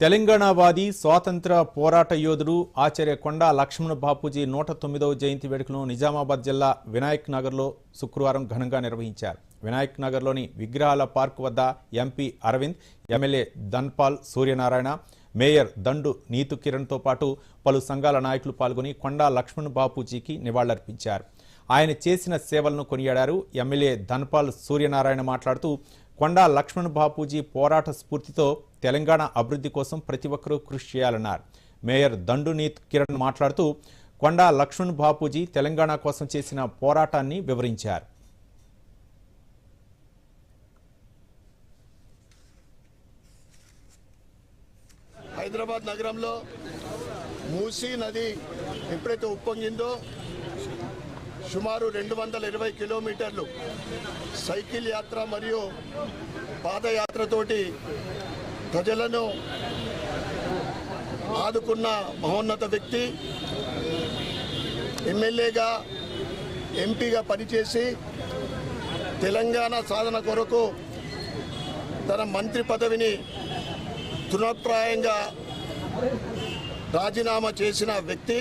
తెలంగాణవాది స్వాతంత్ర పోరాట యోధుడు ఆచార్య కొండా లక్ష్మణ బాపూజీ నూట తొమ్మిదవ జయంతి వేడుకలను నిజామాబాద్ జిల్లా వినాయక్ నగర్లో శుక్రవారం ఘనంగా నిర్వహించారు. వినాయక్ నగర్లోని విగ్రహాల పార్క్ వద్ద MP Arvind MLA Dhanpal Suryanarayana mayor Dandu Neetu కిరణ్తో పాటు పలు సంఘాల నాయకులు పాల్గొని కొండా లక్ష్మణ్ బాపూజీకి నివాళులర్పించారు. ఆయన చేసిన సేవలను కొనియాడారు. ఎమ్మెల్యే ధన్పాల్ సూర్యనారాయణ మాట్లాడుతూ కొండా లక్ష్మణ్ బాపూజీ పోరాట స్ఫూర్తితో తెలంగాణ అభివృద్ధి కోసం ప్రతి ఒక్కరూ కృషి చేయాలన్నారు. మేయర్ దండునీత్ కిరణ్ మాట్లాడుతూ కొండా లక్ష్మణ్ బాపూజీ తెలంగాణ కోసం చేసిన పోరాటాన్ని వివరించారు. హైదరాబాద్ నగరంలో మూసీ నది ఎప్పుడైతే ఉప్పొంగిందో సుమారు రెండు వందల ఇరవై కిలోమీటర్లు సైకిల్ యాత్ర మరియు పాదయాత్రతోటి ప్రజలను ఆదుకున్న మహోన్నత వ్యక్తి ఎమ్మెల్యేగా ఎంపీగా పనిచేసి తెలంగాణ సాధన కొరకు తన మంత్రి పదవిని తృణప్రాయంగా రాజీనామా చేసిన వ్యక్తి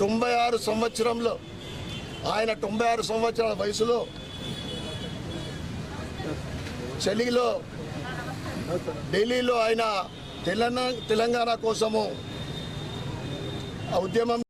తొంభై ఆరు సంవత్సరంలో ఆయన తొంభై ఆరు సంవత్సరాల వయసులో చలిలో ఢిల్లీలో ఆయన తెలంగాణ తెలంగాణ కోసము ఆ ఉద్యమం